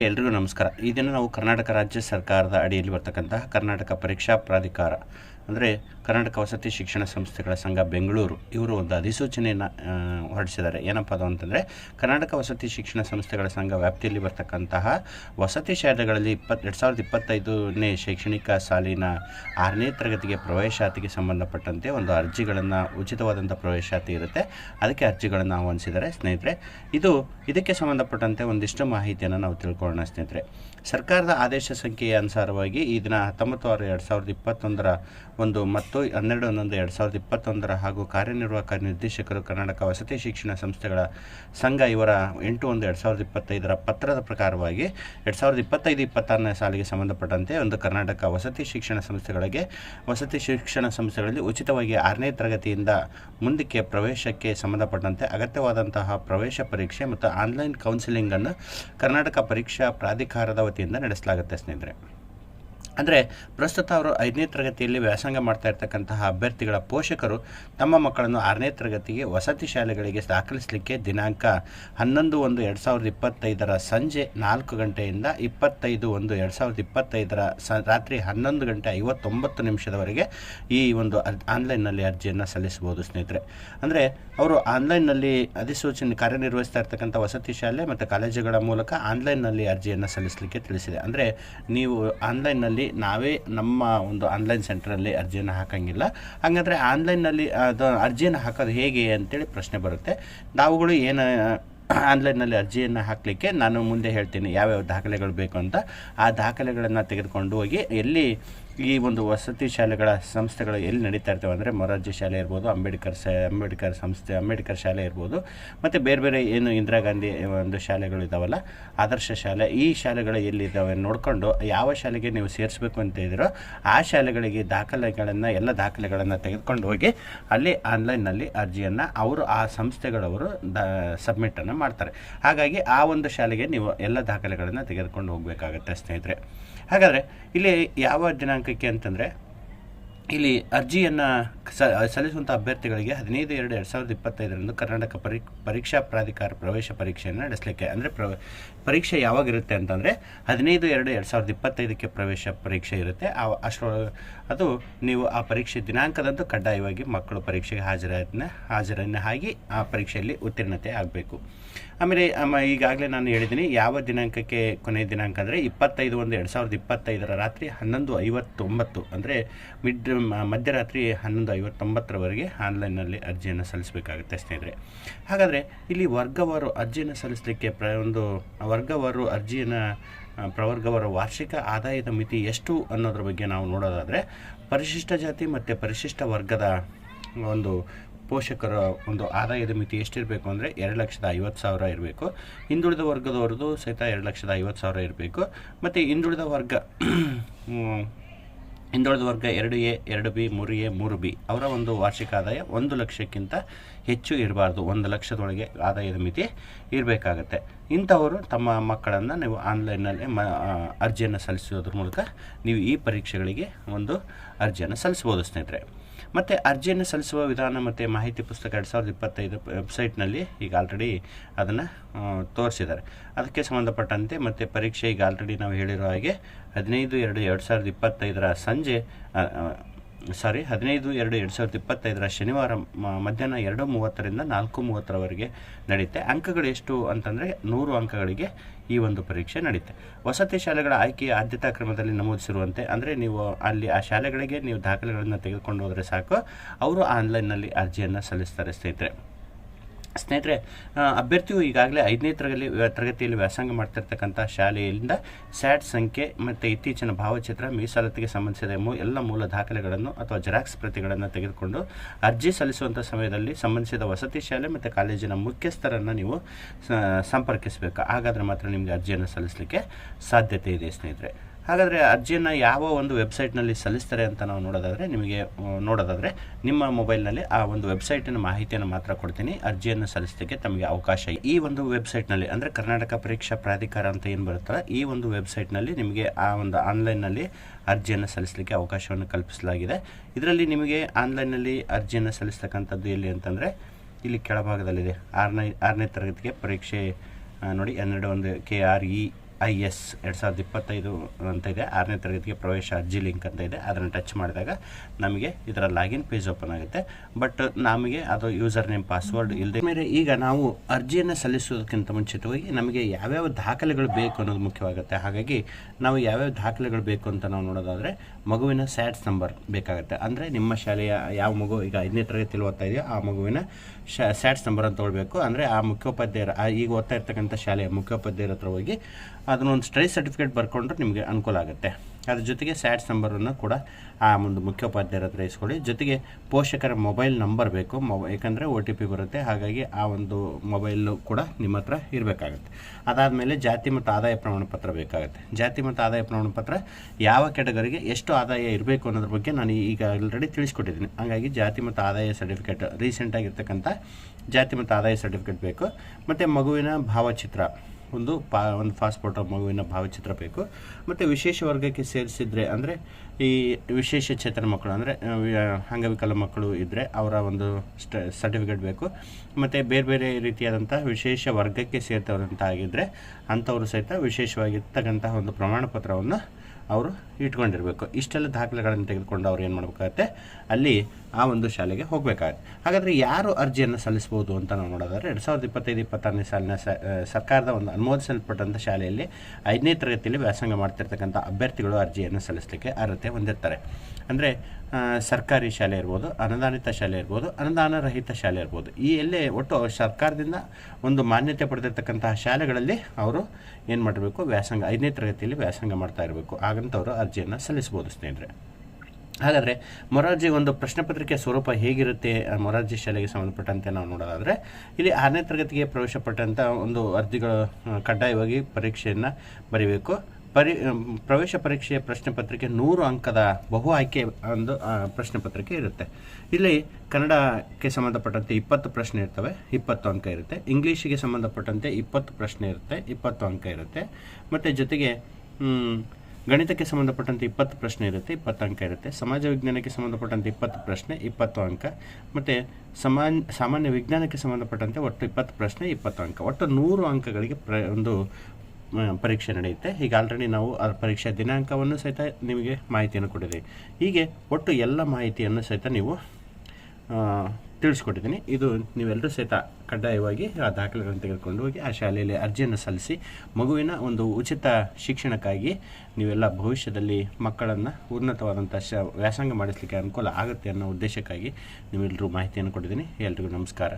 ಎಲ್ರಿಗೂ ನಮಸ್ಕಾರ. ಇದನ್ನು ದಿನ ನಾವು ಕರ್ನಾಟಕ ರಾಜ್ಯ ಸರ್ಕಾರದ ಅಡಿಯಲ್ಲಿ ಬರ್ತಕ್ಕಂತಹ ಕರ್ನಾಟಕ ಪರೀಕ್ಷಾ ಪ್ರಾಧಿಕಾರ ಅಂದರೆ ಕರ್ನಾಟಕ ವಸತಿ ಶಿಕ್ಷಣ ಸಂಸ್ಥೆಗಳ ಸಂಘ ಬೆಂಗಳೂರು, ಇವರು ಒಂದು ಅಧಿಸೂಚನೆಯನ್ನು ಹೊರಡಿಸಿದ್ದಾರೆ. ಏನಪ್ಪ ಅದು ಅಂತಂದರೆ, ಕರ್ನಾಟಕ ವಸತಿ ಶಿಕ್ಷಣ ಸಂಸ್ಥೆಗಳ ಸಂಘ ವ್ಯಾಪ್ತಿಯಲ್ಲಿ ಬರ್ತಕ್ಕಂತಹ ವಸತಿ ಶಾಲೆಗಳಲ್ಲಿ ಇಪ್ಪತ್ತು ಎರಡು ಸಾವಿರದ ಇಪ್ಪತ್ತೈದನೇ ಶೈಕ್ಷಣಿಕ ಸಾಲಿನ ಆರನೇ ತರಗತಿಗೆ ಪ್ರವೇಶಾತಿಗೆ ಸಂಬಂಧಪಟ್ಟಂತೆ ಒಂದು ಅರ್ಜಿಗಳನ್ನು ಉಚಿತವಾದಂಥ ಪ್ರವೇಶಾತಿ ಇರುತ್ತೆ. ಅದಕ್ಕೆ ಅರ್ಜಿಗಳನ್ನು ಆಹ್ವಾನಿಸಿದ್ದಾರೆ ಸ್ನೇಹಿತರೆ. ಇದು, ಇದಕ್ಕೆ ಸಂಬಂಧಪಟ್ಟಂತೆ ಒಂದಿಷ್ಟು ಮಾಹಿತಿಯನ್ನು ನಾವು ತಿಳ್ಕೊಳ್ಳೋಣ ಸ್ನೇಹಿತರೆ. ಸರ್ಕಾರದ ಆದೇಶ ಸಂಖ್ಯೆಯ ಅನುಸಾರವಾಗಿ ಈ ದಿನ ಹತ್ತೊಂಬತ್ತು ಆರು ಎರಡು ಸಾವಿರದ ಇಪ್ಪತ್ತೊಂದರ ಒಂದು ಮತ್ತು ಹನ್ನೆರಡು ಹನ್ನೊಂದು ಎರಡು ಸಾವಿರದ ಇಪ್ಪತ್ತೊಂದರ ಹಾಗೂ ಕಾರ್ಯನಿರ್ವಾಹಕ ನಿರ್ದೇಶಕರು ಕರ್ನಾಟಕ ವಸತಿ ಶಿಕ್ಷಣ ಸಂಸ್ಥೆಗಳ ಸಂಘ ಇವರ ಎಂಟು ಒಂದು ಎರಡು ಸಾವಿರದ ಇಪ್ಪತ್ತೈದರ ಪತ್ರದ ಪ್ರಕಾರವಾಗಿ ಎರಡು ಸಾವಿರದ ಇಪ್ಪತ್ತೈದು ಇಪ್ಪತ್ತಾರನೇ ಸಾಲಿಗೆ ಸಂಬಂಧಪಟ್ಟಂತೆ ಒಂದು ಕರ್ನಾಟಕ ವಸತಿ ಶಿಕ್ಷಣ ಸಂಸ್ಥೆಗಳಿಗೆ ವಸತಿ ಶಿಕ್ಷಣ ಸಂಸ್ಥೆಗಳಲ್ಲಿ ಉಚಿತವಾಗಿ ಆರನೇ ತರಗತಿಯಿಂದ ಮುಂದಕ್ಕೆ ಪ್ರವೇಶಕ್ಕೆ ಸಂಬಂಧಪಟ್ಟಂತೆ ಅಗತ್ಯವಾದಂತಹ ಪ್ರವೇಶ ಪರೀಕ್ಷೆ ಮತ್ತು ಆನ್ಲೈನ್ ಕೌನ್ಸಿಲಿಂಗನ್ನು ಕರ್ನಾಟಕ ಪರೀಕ್ಷಾ ಪ್ರಾಧಿಕಾರದ ವತಿಯಿಂದ ನಡೆಸಲಾಗುತ್ತೆ ಸ್ನೇಹಿತರೆ. ಅಂದರೆ ಪ್ರಸ್ತುತ ಅವರು ಐದನೇ ತರಗತಿಯಲ್ಲಿ ವ್ಯಾಸಂಗ ಮಾಡ್ತಾ ಇರ್ತಕ್ಕಂತಹ ಅಭ್ಯರ್ಥಿಗಳ ಪೋಷಕರು ತಮ್ಮ ಮಕ್ಕಳನ್ನು ಆರನೇ ತರಗತಿಗೆ ವಸತಿ ಶಾಲೆಗಳಿಗೆ ದಾಖಲಿಸಲಿಕ್ಕೆ ದಿನಾಂಕ ಹನ್ನೊಂದು ಒಂದು ಎರಡು ಸಾವಿರದ ಇಪ್ಪತ್ತೈದರ ಸಂಜೆ ನಾಲ್ಕು ಗಂಟೆಯಿಂದ ಇಪ್ಪತ್ತೈದು ಒಂದು ಎರಡು ಸಾವಿರದ ಇಪ್ಪತ್ತೈದರ ಸ, ರಾತ್ರಿ ಹನ್ನೊಂದು ಗಂಟೆ ಐವತ್ತೊಂಬತ್ತು ನಿಮಿಷದವರೆಗೆ ಈ ಒಂದು ಆನ್ಲೈನ್ನಲ್ಲಿ ಅರ್ಜಿಯನ್ನು ಸಲ್ಲಿಸಬಹುದು ಸ್ನೇಹಿತರೆ. ಅಂದರೆ ಅವರು ಆನ್ಲೈನ್ನಲ್ಲಿ ಅಧಿಸೂಚನೆ ಕಾರ್ಯನಿರ್ವಹಿಸ್ತಾ ಇರ್ತಕ್ಕಂಥ ವಸತಿ ಶಾಲೆ ಮತ್ತು ಕಾಲೇಜುಗಳ ಮೂಲಕ ಆನ್ಲೈನ್ನಲ್ಲಿ ಅರ್ಜಿಯನ್ನು ಸಲ್ಲಿಸಲಿಕ್ಕೆ ತಿಳಿಸಿದೆ. ಅಂದರೆ ನೀವು ಆನ್ಲೈನ್ನಲ್ಲಿ ನಾವೇ ನಮ್ಮ ಒಂದು ಆನ್ಲೈನ್ ಸೆಂಟ್ರಲ್ಲಿ ಅರ್ಜಿಯನ್ನು ಹಾಕೋಂಗಿಲ್ಲ. ಹಾಗಾದರೆ ಆನ್ಲೈನ್ನಲ್ಲಿ ಅದು ಅರ್ಜಿಯನ್ನು ಹಾಕೋದು ಹೇಗೆ ಅಂತೇಳಿ ಪ್ರಶ್ನೆ ಬರುತ್ತೆ. ನಾವುಗಳು ಏನು ಆನ್ಲೈನ್ನಲ್ಲಿ ಅರ್ಜಿಯನ್ನು ಹಾಕಲಿಕ್ಕೆ ನಾನು ಮುಂದೆ ಹೇಳ್ತೀನಿ ಯಾವ್ಯಾವ ದಾಖಲೆಗಳು ಬೇಕು ಅಂತ. ಆ ದಾಖಲೆಗಳನ್ನು ತೆಗೆದುಕೊಂಡು ಹೋಗಿ ಎಲ್ಲಿ ಈ ಒಂದು ವಸತಿ ಶಾಲೆಗಳ ಸಂಸ್ಥೆಗಳು ಎಲ್ಲಿ ನಡೀತಾ ಇರ್ತವೆ ಅಂದರೆ ಮೊರಾರ್ಜಿ ಶಾಲೆ ಇರ್ಬೋದು, ಅಂಬೇಡ್ಕರ್ ಸ ಅಂಬೇಡ್ಕರ್ ಸಂಸ್ಥೆ, ಅಂಬೇಡ್ಕರ್ ಶಾಲೆ ಇರ್ಬೋದು, ಮತ್ತು ಬೇರೆ ಬೇರೆ ಏನು ಇಂದಿರಾ ಗಾಂಧಿ ಒಂದು ಶಾಲೆಗಳು ಇದ್ದಾವಲ್ಲ ಆದರ್ಶ ಶಾಲೆ, ಈ ಶಾಲೆಗಳು ಎಲ್ಲಿದ್ದಾವೆ ನೋಡಿಕೊಂಡು ಯಾವ ಶಾಲೆಗೆ ನೀವು ಸೇರಿಸ್ಬೇಕು ಅಂತ ಇದ್ದೀರೋ ಆ ಶಾಲೆಗಳಿಗೆ ದಾಖಲೆಗಳನ್ನು, ಎಲ್ಲ ದಾಖಲೆಗಳನ್ನು ತೆಗೆದುಕೊಂಡು ಹೋಗಿ ಅಲ್ಲಿ ಆನ್ಲೈನ್ನಲ್ಲಿ ಅರ್ಜಿಯನ್ನು ಅವರು ಆ ಸಂಸ್ಥೆಗಳವರು ದ, ಸಬ್ಮಿಟನ್ನು ಮಾಡ್ತಾರೆ. ಹಾಗಾಗಿ ಆ ಒಂದು ಶಾಲೆಗೆ ನೀವು ಎಲ್ಲ ದಾಖಲೆಗಳನ್ನು ತೆಗೆದುಕೊಂಡು ಹೋಗಬೇಕಾಗತ್ತೆ ಸ್ನೇಹಿತರೆ. ಹಾಗಾದರೆ ಇಲ್ಲಿ ಯಾವ ದಿನಾಂಕಕ್ಕೆ ಅಂತಂದರೆ ಇಲ್ಲಿ ಅರ್ಜಿಯನ್ನು ಸಲ್ಲಿಸುವಂಥ ಅಭ್ಯರ್ಥಿಗಳಿಗೆ ಹದಿನೈದು ಎರಡು ಎರಡು ಸಾವಿರದ ಇಪ್ಪತ್ತೈದರಂದು ಕರ್ನಾಟಕ ಪರಿ, ಪರೀಕ್ಷಾ ಪ್ರಾಧಿಕಾರ ಪ್ರವೇಶ ಪರೀಕ್ಷೆಯನ್ನು ನಡೆಸಲಿಕ್ಕೆ ಅಂದರೆ ಪ್ರ ಪರೀಕ್ಷೆ ಯಾವಾಗಿರುತ್ತೆ ಅಂತಂದರೆ ಹದಿನೈದು ಎರಡು ಎರಡು ಸಾವಿರದ ಇಪ್ಪತ್ತೈದಕ್ಕೆ ಪ್ರವೇಶ ಪರೀಕ್ಷೆ ಇರುತ್ತೆ. ಆ ಅಷ್ಟರೊಳಗೆ ಅದು ನೀವು ಆ ಪರೀಕ್ಷೆ ದಿನಾಂಕದಂದು ಕಡ್ಡಾಯವಾಗಿ ಮಕ್ಕಳು ಪರೀಕ್ಷೆಗೆ ಹಾಜರಾದನ್ನ ಹಾಜರನ್ನ ಆಗಿ ಆ ಪರೀಕ್ಷೆಯಲ್ಲಿ ಉತ್ತೀರ್ಣತೆ ಆಗಬೇಕು. ಆಮೇಲೆ ಆಮ- ಈಗಾಗಲೇ ನಾನು ಹೇಳಿದ್ದೀನಿ ಯಾವ ದಿನಾಂಕಕ್ಕೆ ಕೊನೆಯ ದಿನಾಂಕ ಅಂದರೆ ಇಪ್ಪತ್ತೈದು ಒಂದು ಎರಡು ಸಾವಿರದ ಇಪ್ಪತ್ತೈದರ ರಾತ್ರಿ ಹನ್ನೊಂದು ಐವತ್ತೊಂಬತ್ತು ಅಂದರೆ ಮಿಡ್ ಮಧ್ಯರಾತ್ರಿ ಹನ್ನೊಂದು ಐವತ್ತೊಂಬತ್ತರವರೆಗೆ ಆನ್ಲೈನ್ನಲ್ಲಿ ಅರ್ಜಿಯನ್ನು ಸಲ್ಲಿಸಬೇಕಾಗುತ್ತೆ ಸ್ನೇಹಿತರೆ ಹಾಗಾದರೆ ಇಲ್ಲಿ ವರ್ಗವಾರು ಅರ್ಜಿಯನ್ನು ಸಲ್ಲಿಸಲಿಕ್ಕೆ ಪ್ರ ಒಂದು ವರ್ಗವಾರು ಅರ್ಜಿಯನ್ನು ಪ್ರವರ್ಗವರ ವಾರ್ಷಿಕ ಆದಾಯದ ಮಿತಿ ಎಷ್ಟು ಅನ್ನೋದ್ರ ಬಗ್ಗೆ ನಾವು ನೋಡೋದಾದರೆ, ಪರಿಶಿಷ್ಟ ಜಾತಿ ಮತ್ತು ಪರಿಶಿಷ್ಟ ವರ್ಗದ ಒಂದು ಪೋಷಕರ ಒಂದು ಆದಾಯದ ಮಿತಿ ಎಷ್ಟಿರಬೇಕು ಅಂದರೆ ಎರಡು ಲಕ್ಷದ ಐವತ್ತು ಸಾವಿರ ಇರಬೇಕು. ಹಿಂದುಳಿದ ವರ್ಗದವ್ರದ್ದು ಸಹಿತ ಎರಡು ಲಕ್ಷದ ಐವತ್ತು ಸಾವಿರ ಇರಬೇಕು. ಮತ್ತು ಹಿಂದುಳಿದ ವರ್ಗ ಹಿಂದುಳಿದ ವರ್ಗ ಎರಡು ಎ, ಎರಡು ಬಿ, ಮೂರು ಎ, ಮೂರು ಬಿ. ಅವರ ಒಂದು ವಾರ್ಷಿಕ ಆದಾಯ ಒಂದು ಲಕ್ಷಕ್ಕಿಂತ ಹೆಚ್ಚು ಇರಬಾರ್ದು. ಒಂದು ಲಕ್ಷದೊಳಗೆ ಆದಾಯದ ಮಿತಿ ಇರಬೇಕಾಗತ್ತೆ. ಇಂಥವರು ತಮ್ಮ ಮಕ್ಕಳನ್ನು ನೀವು ಆನ್ಲೈನಲ್ಲಿ ಮ ಅರ್ಜಿಯನ್ನು ಸಲ್ಲಿಸೋದ್ರ ಮೂಲಕ ನೀವು ಈ ಪರೀಕ್ಷೆಗಳಿಗೆ ಒಂದು ಅರ್ಜಿಯನ್ನು ಸಲ್ಲಿಸ್ಬೋದು ಸ್ನೇಹಿತರೆ. ಮತ್ತು ಅರ್ಜಿಯನ್ನು ಸಲ್ಲಿಸುವ ವಿಧಾನ ಮತ್ತು ಮಾಹಿತಿ ಪುಸ್ತಕ ಎರಡು ಸಾವಿರದ ಇಪ್ಪತ್ತೈದು ವೆಬ್ಸೈಟ್ನಲ್ಲಿ ಈಗ ಆಲ್ರೆಡಿ ಅದನ್ನು ತೋರಿಸಿದ್ದಾರೆ. ಅದಕ್ಕೆ ಸಂಬಂಧಪಟ್ಟಂತೆ ಮತ್ತು ಪರೀಕ್ಷೆ ಈಗ ಆಲ್ರೆಡಿ ನಾವು ಹೇಳಿರೋ ಹಾಗೆ ಹದಿನೈದು ಎರಡು ಎರಡು ಸಾವಿರದ ಇಪ್ಪತ್ತೈದರ ಸಂಜೆ ಸಾರಿ, ಹದಿನೈದು ಎರಡು ಎರಡು ಸಾವಿರದ ಇಪ್ಪತ್ತೈದರ ಶನಿವಾರ ಮಧ್ಯಾಹ್ನ ಎರಡು ಮೂವತ್ತರಿಂದ ನಾಲ್ಕು ಮೂವತ್ತರವರೆಗೆ ನಡೆಯುತ್ತೆ. ಅಂಕಗಳು ಎಷ್ಟು ಅಂತಂದರೆ ನೂರು ಅಂಕಗಳಿಗೆ ಈ ಒಂದು ಪರೀಕ್ಷೆ ನಡೆಯುತ್ತೆ ವಸತಿ ಶಾಲೆಗಳ ಆಯ್ಕೆಯ ಆದ್ಯತಾ ಕ್ರಮದಲ್ಲಿ ನಮೂದಿಸಿರುವಂತೆ ಅಂದರೆ ನೀವು ಅಲ್ಲಿ ಆ ಶಾಲೆಗಳಿಗೆ ನೀವು ದಾಖಲೆಗಳನ್ನು ತೆಗೆದುಕೊಂಡು ಹೋದರೆ ಸಾಕು. ಅವರು ಆನ್ಲೈನ್ನಲ್ಲಿ ಅರ್ಜಿಯನ್ನು ಸಲ್ಲಿಸ್ತಾರೆ ಸ್ನೇಹಿತರೆ. ಸ್ನೇಹಿತರೆ ಅಭ್ಯರ್ಥಿಯು ಈಗಾಗಲೇ ಐದನೇ ತರಗತಿ ತರಗತಿಯಲ್ಲಿ ವ್ಯಾಸಂಗ ಮಾಡ್ತಿರ್ತಕ್ಕಂಥ ಶಾಲೆಯಿಂದ ಸ್ಯಾಟ್ ಸಂಖ್ಯೆ ಮತ್ತು ಇತ್ತೀಚಿನ ಭಾವಚಿತ್ರ, ಮೀಸಲಾತಿಗೆ ಸಂಬಂಧಿಸಿದ ಎಲ್ಲ ಮೂಲ ದಾಖಲೆಗಳನ್ನು ಅಥವಾ ಜೆರಾಕ್ಸ್ ಪ್ರತಿಗಳನ್ನು ತೆಗೆದುಕೊಂಡು ಅರ್ಜಿ ಸಲ್ಲಿಸುವಂಥ ಸಮಯದಲ್ಲಿ ಸಂಬಂಧಿಸಿದ ವಸತಿ ಶಾಲೆ ಮತ್ತು ಕಾಲೇಜಿನ ಮುಖ್ಯಸ್ಥರನ್ನು ನೀವು ಸಂಪರ್ಕಿಸಬೇಕು. ಹಾಗಾದರೆ ಮಾತ್ರ ನಿಮಗೆ ಅರ್ಜಿಯನ್ನು ಸಲ್ಲಿಸಲಿಕ್ಕೆ ಸಾಧ್ಯತೆ ಇದೆ ಸ್ನೇಹಿತರೆ. ಹಾಗಾದರೆ ಅರ್ಜಿಯನ್ನು ಯಾವ ಒಂದು ವೆಬ್ಸೈಟ್ನಲ್ಲಿ ಸಲ್ಲಿಸ್ತಾರೆ ಅಂತ ನಾವು ನೋಡೋದಾದರೆ, ನಿಮಗೆ ನೋಡೋದಾದರೆ ನಿಮ್ಮ ಮೊಬೈಲ್ನಲ್ಲಿ ಆ ಒಂದು ವೆಬ್ಸೈಟಿನ ಮಾಹಿತಿಯನ್ನು ಮಾತ್ರ ಕೊಡ್ತೀನಿ. ಅರ್ಜಿಯನ್ನು ಸಲ್ಲಿಸಲಿಕ್ಕೆ ತಮಗೆ ಅವಕಾಶ. ಈ ಒಂದು ವೆಬ್ಸೈಟ್ನಲ್ಲಿ, ಅಂದರೆ ಕರ್ನಾಟಕ ಪರೀಕ್ಷಾ ಪ್ರಾಧಿಕಾರ ಅಂತ ಏನು ಬರುತ್ತಲ್ಲ, ಈ ಒಂದು ವೆಬ್ಸೈಟ್ನಲ್ಲಿ ನಿಮಗೆ ಆ ಒಂದು ಆನ್ಲೈನ್ನಲ್ಲಿ ಅರ್ಜಿಯನ್ನು ಸಲ್ಲಿಸಲಿಕ್ಕೆ ಅವಕಾಶವನ್ನು ಕಲ್ಪಿಸಲಾಗಿದೆ. ಇದರಲ್ಲಿ ನಿಮಗೆ ಆನ್ಲೈನ್ನಲ್ಲಿ ಅರ್ಜಿಯನ್ನು ಸಲ್ಲಿಸ್ತಕ್ಕಂಥದ್ದು ಎಲ್ಲಿ ಅಂತಂದರೆ, ಇಲ್ಲಿ ಕೆಳಭಾಗದಲ್ಲಿದೆ. ಆರನೇ ಆರನೇ ತರಗತಿಗೆ ಪರೀಕ್ಷೆ ನೋಡಿ, ಹನ್ನೆರಡು ಒಂದು K R E I S ಎರಡು ಸಾವಿರದ ಇಪ್ಪತ್ತೈದು ಅಂತ ಇದೆ. ಆರನೇ ತರಗತಿಗೆ ಪ್ರವೇಶ ಅರ್ಜಿ ಲಿಂಕ್ ಅಂತ ಇದೆ. ಅದನ್ನು ಟಚ್ ಮಾಡಿದಾಗ ನಮಗೆ ಇದರ ಲಾಗಿನ್ ಪೇಜ್ ಓಪನ್ ಆಗುತ್ತೆ. ಬಟ್ ನಮಗೆ ಅದು ಯೂಸರ್ ನೇಮ್, ಪಾಸ್ವರ್ಡ್ ಇಲ್ಲದೆ ಮೇಲೆ ಈಗ ನಾವು ಅರ್ಜಿಯನ್ನು ಸಲ್ಲಿಸೋದಕ್ಕಿಂತ ಮುಂಚಿತವಾಗಿ ನಮಗೆ ಯಾವ್ಯಾವ ದಾಖಲೆಗಳು ಬೇಕು ಅನ್ನೋದು ಮುಖ್ಯವಾಗುತ್ತೆ. ಹಾಗಾಗಿ ನಾವು ಯಾವ್ಯಾವ ದಾಖಲೆಗಳು ಬೇಕು ಅಂತ ನಾವು ನೋಡೋದಾದರೆ ಮಗುವಿನ ಸ್ಯಾಟ್ಸ್ ನಂಬರ್ ಬೇಕಾಗುತ್ತೆ. ಅಂದರೆ ನಿಮ್ಮ ಶಾಲೆಯ ಯಾವ ಮಗು, ಈಗ ಐದನೇ ತರಗತಿಯಲ್ಲಿ ಓದ್ತಾ ಇದೆಯೋ ಆ ಮಗುವಿನ ಸ್ಯಾಟ್ಸ್ ನಂಬರ್ ಅಂತ ತೊಗೊಳ್ಬೇಕು. ಅಂದರೆ ಆ ಮುಖ್ಯೋಪಾಧ್ಯಾಯರ ಈಗ ಓದ್ತಾ ಇರ್ತಕ್ಕಂಥ ಶಾಲೆಯ ಮುಖ್ಯೋಪಾಧ್ಯಾಯರ ಹತ್ರ ಹೋಗಿ ಅದನ್ನೊಂದು ಸ್ಟಡಿ ಸರ್ಟಿಫಿಕೇಟ್ ಬರ್ಕೊಂಡ್ರೆ ನಿಮಗೆ ಅನುಕೂಲ ಆಗುತ್ತೆ. ಅದ್ರ ಜೊತೆಗೆ ಸ್ಯಾಟ್ಸ್ ನಂಬರನ್ನು ಕೂಡ ಆ ಒಂದು ಮುಖ್ಯೋಪಾಧ್ಯಾಯರ ಹತ್ರ ಇಸ್ಕೊಳ್ಳಿ. ಜೊತೆಗೆ ಪೋಷಕರ ಮೊಬೈಲ್ ನಂಬರ್ ಬೇಕು. ಮೊಬ ಯಾಕಂದರೆ ಒ ಟಿ ಪಿ ಬರುತ್ತೆ. ಹಾಗಾಗಿ ಆ ಒಂದು ಮೊಬೈಲು ಕೂಡ ನಿಮ್ಮ ಹತ್ರ ಇರಬೇಕಾಗುತ್ತೆ. ಅದಾದಮೇಲೆ ಜಾತಿ ಮತ್ತು ಆದಾಯ ಪ್ರಮಾಣಪತ್ರ ಬೇಕಾಗುತ್ತೆ. ಜಾತಿ ಮತ್ತು ಆದಾಯ ಪ್ರಮಾಣಪತ್ರ ಯಾವ ಕೆಟಗರಿಗೆ ಎಷ್ಟು ಆದಾಯ ಇರಬೇಕು ಅನ್ನೋದ್ರ ಬಗ್ಗೆ ನಾನು ಈಗ ಆಲ್ರೆಡಿ ತಿಳಿಸ್ಕೊಟ್ಟಿದ್ದೀನಿ. ಹಾಗಾಗಿ ಜಾತಿ ಮತ್ತು ಆದಾಯ ಸರ್ಟಿಫಿಕೇಟ್ ರೀಸೆಂಟಾಗಿರ್ತಕ್ಕಂಥ ಜಾತಿ ಮತ್ತು ಆದಾಯ ಸರ್ಟಿಫಿಕೇಟ್ ಬೇಕು. ಮತ್ತು ಮಗುವಿನ ಭಾವಚಿತ್ರ. ಒಂದು ಪಾ, ಒಂದು ಪಾಸ್ಪೋರ್ಟ್ ಮಗುವಿನ ಭಾವಚಿತ್ರ ಬೇಕು. ಮತ್ತು ವಿಶೇಷ ವರ್ಗಕ್ಕೆ ಸೇರಿಸಿದರೆ ಅಂದರೆ ಈ ವಿಶೇಷ ಚೇತನ ಮಕ್ಕಳು ಅಂದರೆ ಅಂಗವಿಕಲ ಮಕ್ಕಳು ಇದ್ದರೆ ಅವರ ಒಂದು ಸ್ಟ ಸರ್ಟಿಫಿಕೇಟ್ ಬೇಕು. ಮತ್ತು ಬೇರೆ ಬೇರೆ ರೀತಿಯಾದಂಥ ವಿಶೇಷ ವರ್ಗಕ್ಕೆ ಸೇರ್ತವ್ರಂತ ಆಗಿದ್ದರೆ ಅಂಥವರು ಸಹಿತ ವಿಶೇಷವಾಗಿರ್ತಕ್ಕಂತಹ ಒಂದು ಪ್ರಮಾಣ ಪತ್ರವನ್ನು ಅವರು ಇಟ್ಕೊಂಡಿರಬೇಕು. ಇಷ್ಟೆಲ್ಲ ದಾಖಲೆಗಳನ್ನು ತೆಗೆದುಕೊಂಡು ಅವ್ರು ಏನು ಮಾಡಬೇಕಾಗತ್ತೆ? ಅಲ್ಲಿ ಆ ಒಂದು ಶಾಲೆಗೆ ಹೋಗಬೇಕಾಗತ್ತೆ. ಹಾಗಾದರೆ ಯಾರು ಅರ್ಜಿಯನ್ನು ಸಲ್ಲಿಸ್ಬೋದು ಅಂತ ನಾವು ನೋಡೋದಾದ್ರೆ ಎರಡು ಸಾವಿರದ ಇಪ್ಪತ್ತೈದು, ಇಪ್ಪತ್ತಾರನೇ ಸಾಲಿನ ಸರ್ಕಾರದ ಒಂದು ಅನುಮೋದಿಸಲ್ಪಟ್ಟಂಥ ಶಾಲೆಯಲ್ಲಿ ಐದನೇ ತರಗತಿಯಲ್ಲಿ ವ್ಯಾಸಂಗ ಮಾಡ್ತಿರ್ತಕ್ಕಂಥ ಅಭ್ಯರ್ಥಿಗಳು ಅರ್ಜಿಯನ್ನು ಸಲ್ಲಿಸಲಿಕ್ಕೆ ಅರ್ಹತೆ ಹೊಂದಿರ್ತಾರೆ. ಅಂದರೆ ಸರ್ಕಾರಿ ಶಾಲೆ ಇರ್ಬೋದು, ಅನುದಾನಿತ ಶಾಲೆ ಇರ್ಬೋದು ಅನುದಾನ ರಹಿತ ಶಾಲೆ ಇರ್ಬೋದು. ಈ ಎಲ್ಲೇ ಒಟ್ಟು ಸರ್ಕಾರದಿಂದ ಒಂದು ಮಾನ್ಯತೆ ಪಡೆದಿರ್ತಕ್ಕಂತಹ ಶಾಲೆಗಳಲ್ಲಿ ಅವರು ಏನು ಮಾಡಬೇಕು? ವ್ಯಾಸಂಗ, ಐದನೇ ತರಗತಿಯಲ್ಲಿ ವ್ಯಾಸಂಗ ಮಾಡ್ತಾ ಇರಬೇಕು. ಹಾಗಂತವರು ಅರ್ಜಿಯನ್ನು ಸಲ್ಲಿಸಬಹುದು, ಸ್ನೇಹಿತರೆ. ಹಾಗಾದರೆ ಮೊರಾರ್ಜಿ ಒಂದು ಪ್ರಶ್ನೆ ಪತ್ರಿಕೆ ಸ್ವರೂಪ ಹೇಗಿರುತ್ತೆ ಮೊರಾರ್ಜಿ ಶಾಲೆಗೆ ಸಂಬಂಧಪಟ್ಟಂತೆ ನಾವು ನೋಡೋದಾದರೆ, ಇಲ್ಲಿ ಆರನೇ ತರಗತಿಗೆ ಪ್ರವೇಶ ಪಟ್ಟಂಥ ಒಂದು ಅರ್ಜಿಗಳು ಕಡ್ಡಾಯವಾಗಿ ಪರೀಕ್ಷೆಯನ್ನು ಬರೀಬೇಕು. ಪರಿ ಪ್ರವೇಶ ಪರೀಕ್ಷೆಯ ಪ್ರಶ್ನೆ ಪತ್ರಿಕೆ ನೂರು ಅಂಕದ ಬಹು ಆಯ್ಕೆ ಒಂದು ಪ್ರಶ್ನೆ ಪತ್ರಿಕೆ ಇರುತ್ತೆ. ಇಲ್ಲಿ ಕನ್ನಡಕ್ಕೆ ಸಂಬಂಧಪಟ್ಟಂತೆ ಇಪ್ಪತ್ತು ಪ್ರಶ್ನೆ ಇರ್ತವೆ, ಇಪ್ಪತ್ತು ಅಂಕ ಇರುತ್ತೆ. ಇಂಗ್ಲೀಷಿಗೆ ಸಂಬಂಧಪಟ್ಟಂತೆ ಇಪ್ಪತ್ತು ಪ್ರಶ್ನೆ ಇರುತ್ತೆ, ಇಪ್ಪತ್ತು ಅಂಕ ಇರುತ್ತೆ. ಮತ್ತು ಜೊತೆಗೆ ಗಣಿತಕ್ಕೆ ಸಂಬಂಧಪಟ್ಟಂತೆ ಇಪ್ಪತ್ತು ಪ್ರಶ್ನೆ ಇರುತ್ತೆ, ಇಪ್ಪತ್ತು ಅಂಕ ಇರುತ್ತೆ. ಸಮಾಜ ವಿಜ್ಞಾನಕ್ಕೆ ಸಂಬಂಧಪಟ್ಟಂತೆ ಇಪ್ಪತ್ತು ಪ್ರಶ್ನೆ, ಇಪ್ಪತ್ತು ಅಂಕ. ಮತ್ತು ಸಮಾನ್, ಸಾಮಾನ್ಯ ವಿಜ್ಞಾನಕ್ಕೆ ಸಂಬಂಧಪಟ್ಟಂತೆ ಒಟ್ಟು ಇಪ್ಪತ್ತು ಪ್ರಶ್ನೆ, ಇಪ್ಪತ್ತು ಅಂಕ. ಒಟ್ಟು ನೂರು ಅಂಕಗಳಿಗೆ ಪ್ರ, ಒಂದು ಪರೀಕ್ಷೆ ನಡೆಯುತ್ತೆ. ಈಗ ಆಲ್ರೆಡಿ ನಾವು ಆ ಪರೀಕ್ಷೆ ದಿನಾಂಕವನ್ನು ಸಹಿತ ನಿಮಗೆ ಮಾಹಿತಿಯನ್ನು ಕೊಟ್ಟಿದೆ ಹೀಗೆ ಒಟ್ಟು ಎಲ್ಲ ಮಾಹಿತಿಯನ್ನು ಸಹಿತ ನೀವು ತಿಳಿಸ್ಕೊಟ್ಟಿದ್ದೀನಿ. ಇದು ನೀವೆಲ್ಲರೂ ಸಹಿತ ಕಡ್ಡಾಯವಾಗಿ ಆ ದಾಖಲೆಗಳನ್ನು ತೆಗೆದುಕೊಂಡು ಹೋಗಿ ಆ ಶಾಲೆಯಲ್ಲಿ ಅರ್ಜಿಯನ್ನು ಸಲ್ಲಿಸಿ, ಮಗುವಿನ ಒಂದು ಉಚಿತ ಶಿಕ್ಷಣಕ್ಕಾಗಿ ನೀವೆಲ್ಲ ಭವಿಷ್ಯದಲ್ಲಿ ಮಕ್ಕಳನ್ನು ಉನ್ನತವಾದಂಥ ಶ, ವ್ಯಾಸಂಗ ಮಾಡಿಸಲಿಕ್ಕೆ ಅನುಕೂಲ ಆಗುತ್ತೆ ಅನ್ನೋ ಉದ್ದೇಶಕ್ಕಾಗಿ ನೀವೆಲ್ಲರೂ ಮಾಹಿತಿಯನ್ನು ಕೊಟ್ಟಿದ್ದೀನಿ. ಎಲ್ರಿಗೂ ನಮಸ್ಕಾರ.